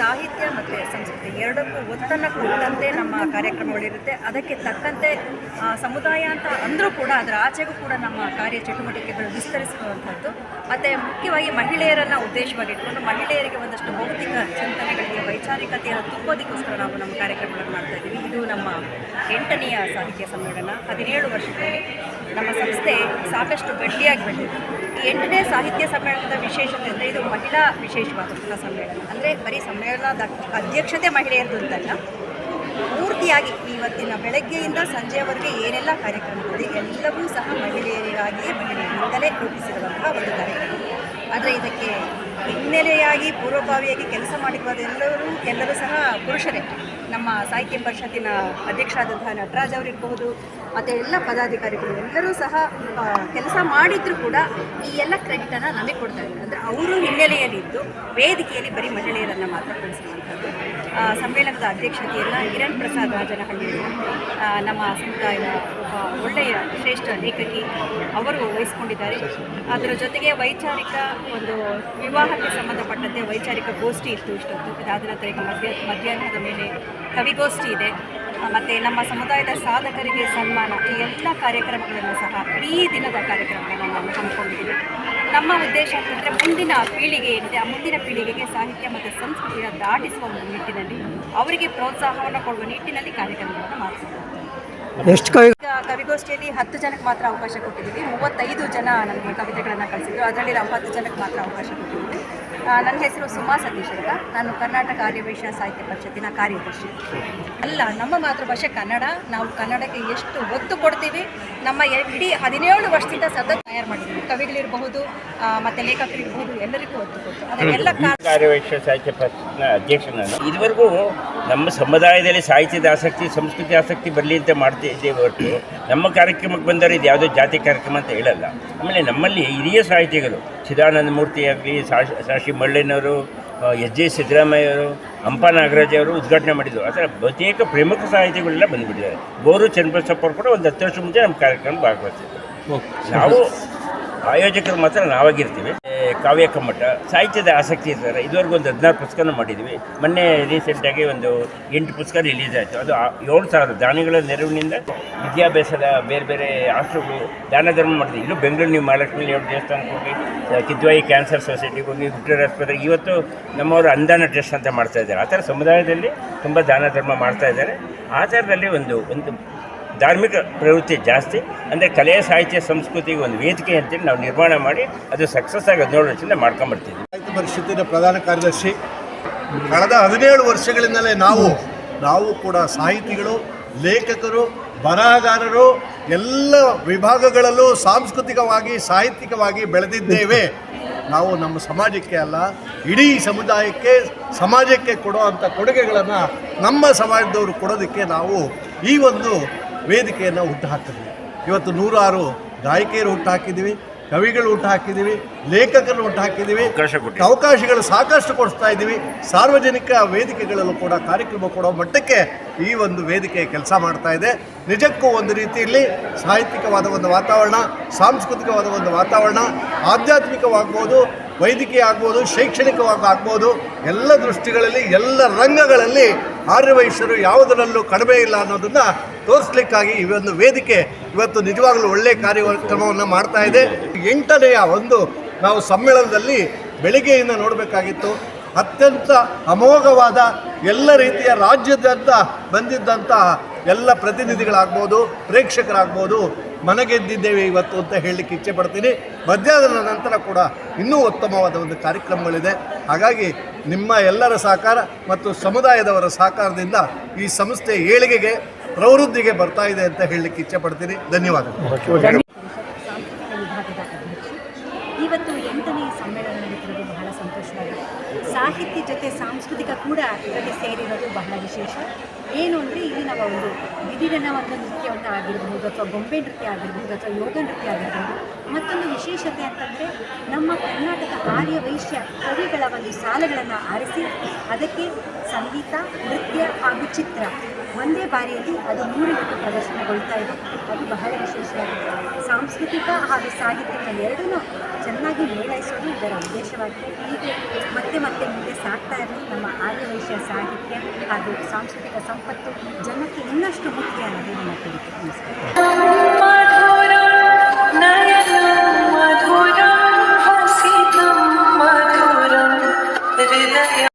ಸಾಹಿತ್ಯ ಮತ್ತು ಸಂಸ್ಕೃತಿ ಎರಡಕ್ಕೂ ಒತ್ತನ್ನು ಕೊಟ್ಟಂತೆ ನಮ್ಮ ಕಾರ್ಯಕ್ರಮಗಳಿರುತ್ತೆ. ಅದಕ್ಕೆ ತಕ್ಕಂತೆ ಸಮುದಾಯ ಅಂತ ಅಂದರೂ ಕೂಡ ಅದರ ಆಚೆಗೂ ಕೂಡ ನಮ್ಮ ಕಾರ್ಯ ಚಟುವಟಿಕೆಗಳು ವಿಸ್ತರಿಸುವಂಥದ್ದು ಮತ್ತು ಮುಖ್ಯವಾಗಿ ಮಹಿಳೆಯರನ್ನು ಉದ್ದೇಶವಾಗಿಟ್ಟುಕೊಂಡು ಮಹಿಳೆಯರಿಗೆ ಒಂದಷ್ಟು ಭೌತಿಕ ಚಿಂತನೆಗಳಿಗೆ, ವೈಚಾರಿಕತೆಯನ್ನು ತುಂಬೋದಕ್ಕೋಸ್ಕರ ನಾವು ನಮ್ಮ ಕಾರ್ಯಕ್ರಮಗಳನ್ನು ಮಾಡ್ತಾ ಇದ್ದೀವಿ. ಇದು ನಮ್ಮ ಎಂಟನೆಯ ಸಾಹಿತ್ಯ ಸಮ್ಮೇಳನ. ಹದಿನೇಳು ವರ್ಷದಲ್ಲಿ ನಮ್ಮ ಸಂಸ್ಥೆ ಸಾಕಷ್ಟು ಗಟ್ಟಿಯಾಗಿ ಬೆಳೆದಿದೆ ಈ ಎಂಟನೇ ಸಾಹಿತ್ಯ ಸಮ್ಮೇಳನದ ವಿಶೇಷತೆ ಅಂದರೆ ಇದು ಮಹಿಳಾ ವಿಶೇಷವಾದಂಥ ಸಮ್ಮೇಳನ. ಅಂದರೆ ಬರೀ ಸಮ್ಮೇಳನ ಸಮ್ಮೇಳನದ ಅಧ್ಯಕ್ಷತೆ ಮಹಿಳೆಯರದು ಅಂತಲ್ಲ, ಪೂರ್ತಿಯಾಗಿ ಇವತ್ತಿನ ಬೆಳಗ್ಗೆಯಿಂದ ಸಂಜೆಯವರೆಗೆ ಏನೆಲ್ಲ ಕಾರ್ಯಕ್ರಮಗಳಿದೆ, ಎಲ್ಲವೂ ಸಹ ಮಹಿಳೆಯರಿಗಾಗಿಯೇ ಮಹಿಳೆಯರಿಂದಲೇ ರೂಪಿಸಿರುವಂತಹ ಒಂದು ಕಾರ್ಯಕ್ರಮ. ಆದರೆ ಇದಕ್ಕೆ ಹಿನ್ನೆಲೆಯಾಗಿ ಪೂರ್ವಭಾವಿಯಾಗಿ ಕೆಲಸ ಮಾಡಿರುವುದೆಲ್ಲರೂ ಎಲ್ಲರೂ ಸಹ ಪುರುಷರೇ. ನಮ್ಮ ಸಾಹಿತ್ಯ ಪರಿಷತ್ತಿನ ಅಧ್ಯಕ್ಷರಾದಂತಹ ನಟರಾಜ್ ಅವರಿರ್ಬಹುದು, ಮತ್ತು ಎಲ್ಲ ಪದಾಧಿಕಾರಿಗಳು ಎಲ್ಲರೂ ಸಹ ಕೆಲಸ ಮಾಡಿದ್ರು ಕೂಡ ಈ ಎಲ್ಲ ಕ್ರೆಡಿಟನ್ನು ನಮಗೆ ಕೊಡ್ತಾ ಇದ್ದಾರೆ. ಅಂದರೆ ಅವರು ಹಿನ್ನೆಲೆಯಲ್ಲಿದ್ದು, ವೇದಿಕೆಯಲ್ಲಿ ಬರೀ ಮಹಿಳೆಯರನ್ನು ಮಾತ್ರ ಕಳಿಸುವಂಥದ್ದು. ಸಮ್ಮೇಳನದ ಅಧ್ಯಕ್ಷತೆಯನ್ನು ಕಿರಣ್ ಪ್ರಸಾದ್ ರಾಜನಹಳ್ಳಿ ನಮ್ಮ ಸಮುದಾಯದ ಒಬ್ಬ ಒಳ್ಳೆಯ ಶ್ರೇಷ್ಠ ಲೇಖಕಿ ಅವರು ವಹಿಸಿಕೊಂಡಿದ್ದಾರೆ. ಅದರ ಜೊತೆಗೆ ವೈಚಾರಿಕ ಒಂದು ವಿವಾಹಕ್ಕೆ ಸಂಬಂಧಪಟ್ಟಂತೆ ವೈಚಾರಿಕ ಗೋಷ್ಠಿ ಇತ್ತು ಇಷ್ಟೊತ್ತು. ಈಗ ಮಧ್ಯ, ಮಧ್ಯಾಹ್ನದ ಮೇಲೆ ಕವಿಗೋಷ್ಠಿ ಇದೆ. ಮತ್ತು ನಮ್ಮ ಸಮುದಾಯದ ಸಾಧಕರಿಗೆ ಸನ್ಮಾನ ಈ ಎಲ್ಲ ಕಾರ್ಯಕ್ರಮಗಳನ್ನು ಸಹ ಇಡೀ ದಿನದ ಕಾರ್ಯಕ್ರಮಗಳನ್ನು ನಾವು ಹಮ್ಮಿಕೊಂಡಿದ್ದೀವಿ. ನಮ್ಮ ಉದ್ದೇಶ ಅಂತಂದರೆ ಮುಂದಿನ ಪೀಳಿಗೆ ಏನಿದೆ ಆ ಮುಂದಿನ ಪೀಳಿಗೆಗೆ ಸಾಹಿತ್ಯ ಮತ್ತು ಸಂಸ್ಕೃತಿಯನ್ನು ದಾಟಿಸುವ ಒಂದು ನಿಟ್ಟಿನಲ್ಲಿ ಅವರಿಗೆ ಪ್ರೋತ್ಸಾಹವನ್ನು ಕೊಡುವ ನಿಟ್ಟಿನಲ್ಲಿ ಕಾರ್ಯಕ್ರಮಗಳನ್ನು ಮಾಡ್ತೀವಿ ಎಷ್ಟು ಕವಿ ಕವಿಗೋಷ್ಠಿಯಲ್ಲಿ ಹತ್ತು ಜನಕ್ಕೆ ಮಾತ್ರ ಅವಕಾಶ ಕೊಟ್ಟಿದ್ದೀವಿ. ಮೂವತ್ತೈದು ಜನ ನಮಗೆ ಕವಿತೆಗಳನ್ನು ಕಳಿಸಿದ್ರು. ಅದರಲ್ಲಿ ನಾವು ಹತ್ತು ಜನಕ್ಕೆ ಮಾತ್ರ ಅವಕಾಶ ಕೊಟ್ಟಿದ್ದೀವಿ. ನನ್ನ ಹೆಸರು ಸುಮಾ ಸತೀಶ್ ಅಂತ. ನಾನು ಕರ್ನಾಟಕ ಆರ್ಯವೈಶ್ಯ ಸಾಹಿತ್ಯ ಪರಿಷತ್ತಿನ ಕಾರ್ಯದರ್ಶಿ. ಅಲ್ಲ ನಮ್ಮ ಮಾತೃಭಾಷೆ ಕನ್ನಡ. ನಾವು ಕನ್ನಡಕ್ಕೆ ಎಷ್ಟು ಒತ್ತು ಕೊಡ್ತೀವಿ? ನಮ್ಮ ಇಡೀ ಹದಿನೇಳು ವರ್ಷದಿಂದ ಸತತ ತಯಾರು ಮಾಡಿದ್ದೀವಿ. ಕವಿಗಳಿರಬಹುದು ಮತ್ತು ಲೇಖಕರಿರಬಹುದು ಎಲ್ಲರಿಗೂ ಒತ್ತು ಕೊಡ್ತೀವಿ ಅದಕ್ಕೆಲ್ಲ ಸಾಹಿತ್ಯ ಪರಿಷತ್ನ ಅಧ್ಯಕ್ಷ ನಾನು ಇದುವರೆಗೂ ನಮ್ಮ ಸಮುದಾಯದಲ್ಲಿ ಸಾಹಿತ್ಯದ ಆಸಕ್ತಿ ಸಂಸ್ಕೃತಿ ಆಸಕ್ತಿ ಬರಲಿ ಅಂತ ಮಾಡ್ತಾ ಇದ್ದೇವೆ ಹೊರತು ನಮ್ಮ ಕಾರ್ಯಕ್ರಮಕ್ಕೆ ಬಂದರೆ ಇದು ಯಾವುದೋ ಜಾತಿ ಕಾರ್ಯಕ್ರಮ ಅಂತ ಹೇಳಲ್ಲ. ಆಮೇಲೆ ನಮ್ಮಲ್ಲಿ ಹಿರಿಯ ಸಾಹಿತಿಗಳು ಚಿದಾನಂದ ಮೂರ್ತಿ ಆಗಲಿ ಸಾಶಿ ಮಳ್ಳಯ್ಯನವರು ಎಸ್ ಜೆ ಸಿದ್ದರಾಮಯ್ಯವರು ಹಂಪ ನಾಗರಾಜ್ ಅವರು ಉದ್ಘಾಟನೆ ಮಾಡಿದ್ರು. ಆ ಥರ ಬಹುತೇಕ ಪ್ರಮುಖ ಸಾಹಿತಿಗಳೆಲ್ಲ ಬಂದುಬಿಟ್ಟಿದ್ದಾರೆ. ಗೋರು ಚನ್ನಬಸಪ್ಪ ಅವರು ಕೂಡ ಒಂದು ಹತ್ತು ವರ್ಷ ಮುಂಚೆ ನಮ್ಮ ಕಾರ್ಯಕ್ರಮ ಭಾಗವಹಿಸಿದ್ದರು ನಾವು ಆಯೋಜಕರು ಮಾತ್ರ ನಾವಾಗಿರ್ತೀವಿ. ಕಾವ್ಯ ಕಮ್ಮಟ, ಸಾಹಿತ್ಯದ ಆಸಕ್ತಿ ಇರ್ತಾರೆ ಇದುವರೆಗೂ ಒಂದು ಹದಿನಾರು ಪುಸ್ತಕನ ಮಾಡಿದ್ವಿ. ಮೊನ್ನೆ ರೀಸೆಂಟಾಗಿ ಒಂದು ಎಂಟು ಪುಸ್ತಕ ರಿಲೀಸ್ ಆಯಿತು. ಅದು ಏಳು ಸಾವಿರ ದಾನಿಗಳ ನೆರವಿನಿಂದ ವಿದ್ಯಾಭ್ಯಾಸದ ಬೇರೆ ಬೇರೆ ಆಶ್ರಮಗಳು ದಾನ ಧರ್ಮ ಮಾಡಿದ್ವಿ. ಇಲ್ಲೂ ಬೆಂಗಳೂರು ನೀವು ಮಹಾಲಕ್ಷ್ಮಿ ಎರಡು ದೇವಸ್ಥಾನಕ್ಕೆ ಹೋಗಿ ಕಿದ್ವಾಯಿ ಕ್ಯಾನ್ಸರ್ ಸೊಸೈಟಿಗೆ ಹೋಗಿ ವಿಕ್ಟೋರಿಯಾ ಆಸ್ಪತ್ರೆ ಇವತ್ತು ನಮ್ಮವರು ಅಂದಾನ ಟ್ರಸ್ಟ್ ಅಂತ ಮಾಡ್ತಾ ಇದ್ದಾರೆ. ಆ ಥರ ಸಮುದಾಯದಲ್ಲಿ ತುಂಬ ದಾನ ಧರ್ಮ ಮಾಡ್ತಾ ಇದ್ದಾರೆ. ಆ ಥರದಲ್ಲಿ ಒಂದು ಒಂದು ಧಾರ್ಮಿಕ ಪ್ರವೃತ್ತಿ ಜಾಸ್ತಿ, ಅಂದರೆ ಕಲೆ ಸಾಹಿತ್ಯ ಸಂಸ್ಕೃತಿಗೆ ಒಂದು ವೇದಿಕೆ ಅಂತೇಳಿ ನಾವು ನಿರ್ಮಾಣ ಮಾಡಿ ಅದು ಸಕ್ಸಸ್ ಆಗಿ ಹದಿನೇಳು ವರ್ಷದಿಂದ ಮಾಡ್ಕೊಂಬರ್ತೀವಿ ಸಾಹಿತ್ಯ ಪರಿಷತ್ತಿನ ಪ್ರಧಾನ ಕಾರ್ಯದರ್ಶಿ, ಕಳೆದ ಹದಿನೇಳು ವರ್ಷಗಳಿಂದಲೇ ನಾವು ನಾವು ಕೂಡ ಸಾಹಿತಿಗಳು, ಲೇಖಕರು, ಬರಹಗಾರರು, ಎಲ್ಲ ವಿಭಾಗಗಳಲ್ಲೂ ಸಾಂಸ್ಕೃತಿಕವಾಗಿ, ಸಾಹಿತ್ಯಿಕವಾಗಿ ಬೆಳೆದಿದ್ದೇವೆ. ನಾವು ನಮ್ಮ ಸಮಾಜಕ್ಕೆ ಅಲ್ಲ, ಇಡೀ ಸಮುದಾಯಕ್ಕೆ, ಸಮಾಜಕ್ಕೆ ಕೊಡುವಂಥ ಕೊಡುಗೆಗಳನ್ನು ನಮ್ಮ ಸಮಾಜದವರು ಕೊಡೋದಕ್ಕೆ ನಾವು ಈ ಒಂದು ವೇದಿಕೆಯನ್ನು ಹುಟ್ಟು ಹಾಕಿದ್ವಿ. ಇವತ್ತು ನೂರಾರು ಗಾಯಕಿಯರು ಹುಟ್ಟು ಹಾಕಿದ್ದೀವಿ ಕವಿಗಳು ಹುಟ್ಟು ಹಾಕಿದ್ದೀವಿ ಲೇಖಕರು ಹುಟ್ಟು ಹಾಕಿದ್ದೀವಿ ಅವಕಾಶ ಅವಕಾಶಗಳು ಸಾಕಷ್ಟು ಕೊಡಿಸ್ತಾ ಇದ್ದೀವಿ. ಸಾರ್ವಜನಿಕ ವೇದಿಕೆಗಳಲ್ಲೂ ಕೂಡ ಕಾರ್ಯಕ್ರಮ ಕೊಡೋ ಮಟ್ಟಕ್ಕೆ ಈ ಒಂದು ವೇದಿಕೆ ಕೆಲಸ ಮಾಡ್ತಾ ಇದೆ. ನಿಜಕ್ಕೂ ಒಂದು ರೀತಿಯಲ್ಲಿ ಸಾಹಿತ್ಯಿಕವಾದ ಒಂದು ವಾತಾವರಣ ಸಾಂಸ್ಕೃತಿಕವಾದ ಒಂದು ವಾತಾವರಣ ಆಧ್ಯಾತ್ಮಿಕವಾಗ್ಬೋದು ವೈದ್ಯಕೀಯ ಆಗ್ಬೋದು ಶೈಕ್ಷಣಿಕವಾಗಿ ಆಗ್ಬೋದು ಎಲ್ಲ ದೃಷ್ಟಿಗಳಲ್ಲಿ, ಎಲ್ಲ ರಂಗಗಳಲ್ಲಿ ಆರ್ಯವೈಶ್ಯರು ಯಾವುದರಲ್ಲೂ ಕಡಿಮೆ ಇಲ್ಲ ಅನ್ನೋದನ್ನು ತೋರಿಸ್ಲಿಕ್ಕಾಗಿ ಈ ಒಂದು ವೇದಿಕೆ ಇವತ್ತು ನಿಜವಾಗಲೂ ಒಳ್ಳೆಯ ಕಾರ್ಯಕ್ರಮವನ್ನು ಮಾಡ್ತಾ ಇದೆ. ಎಂಟನೆಯ ಒಂದು ನಾವು ಸಮ್ಮೇಳನದಲ್ಲಿ ಬೆಳಿಗ್ಗೆಯಿಂದ ನೋಡಬೇಕಾಗಿತ್ತು. ಅತ್ಯಂತ ಅಮೋಘವಾದ ಎಲ್ಲ ರೀತಿಯ ರಾಜ್ಯದಂತ ಬಂದಿದ್ದಂತಹ ಎಲ್ಲ ಪ್ರತಿನಿಧಿಗಳಾಗ್ಬೋದು, ಪ್ರೇಕ್ಷಕರಾಗ್ಬೋದು ಮನಗೆದ್ದಿದ್ದೇವೆ ಇವತ್ತು ಅಂತ ಹೇಳಲಿಕ್ಕೆ ಇಚ್ಛೆ ಪಡ್ತೀನಿ. ಮಧ್ಯಾಹ್ನದ ನಂತರ ಕೂಡ ಇನ್ನೂ ಉತ್ತಮವಾದ ಒಂದು ಕಾರ್ಯಕ್ರಮಗಳಿದೆ. ಹಾಗಾಗಿ ನಿಮ್ಮ ಎಲ್ಲರ ಸಹಕಾರ ಮತ್ತು ಸಮುದಾಯದವರ ಸಹಕಾರದಿಂದ ಈ ಸಂಸ್ಥೆ ಏಳಿಗೆಗೆ, ಪ್ರವೃದ್ಧಿಗೆ ಬರ್ತಾ ಇದೆ ಅಂತ ಹೇಳಲಿಕ್ಕೆ ಇಚ್ಛೆ ಪಡ್ತೀನಿ. ಅಧ್ಯಕ್ಷೆ. ಇವತ್ತು ಎಂಟನೇ ಸಮ್ಮೇಳನ ಬಹಳ ಸಂತೋಷವಾಗಿದೆ. ಸಾಹಿತ್ಯ ಜೊತೆ ಸಾಂಸ್ಕೃತಿಕ ಕೂಡ ಇದರಲ್ಲಿ ಸೇರಿರೋದು ಬಹಳ ವಿಶೇಷ. ಏನು ಅಂದರೆ ಇಲ್ಲಿ ನಾವು ಒಂದು ವಿಧಿರನ ಒಂದು ನೃತ್ಯವನ್ನು ಆಗಿರಬಹುದು ಅಥವಾ ಗೊಂಬೆ ನೃತ್ಯ ಆಗಿರಬಹುದು ಅಥವಾ ಯೋಗ ನೃತ್ಯ ಆಗಿರಬಹುದು ಮತ್ತೊಂದು ವಿಶೇಷತೆ ಅಂತಂದರೆ ನಮ್ಮ ಕರ್ನಾಟಕ ಆರ್ಯ ವೈಶ್ಯ ಕವಿಗಳ ಒಂದು ಸಾಲುಗಳನ್ನು ಆರಿಸಿ ಅದಕ್ಕೆ ಸಂಗೀತ, ನೃತ್ಯ ಹಾಗೂ ಚಿತ್ರ ಒಂದೇ ಬಾರಿಯಲ್ಲಿ ಅದು ಮೂರು ಪ್ರದರ್ಶನಗೊಳ್ತಾ ಇದೆ. ಅದು ಬಹಳ ವಿಶೇಷವಾಗಿದೆ. ಸಾಂಸ್ಕೃತಿಕ ಹಾಗೂ ಸಾಹಿತ್ಯಕ ಎರಡನ್ನೂ ಚೆನ್ನಾಗಿ ಮೇಳೈಸೋದು ಇದರ ಉದ್ದೇಶವಾಗಿದೆ. ಹೀಗೆ ಮತ್ತೆ ಮತ್ತೆ ಮುಂದೆ ಸಾಕ್ತಾ ಇರಲಿ. ನಮ್ಮ ಆರ್ಯವೈಶ್ಯ ಸಾಹಿತ್ಯ ಹಾಗೂ ಸಾಂಸ್ಕೃತಿಕ ಸಂಪತ್ತು ಜನಕ್ಕೆ ಇನ್ನಷ್ಟು ಮುಖ್ಯ ಅನ್ನೋದು ನನ್ನ ಕೋರಿಕೆ ನಮಸ್ಕಾರ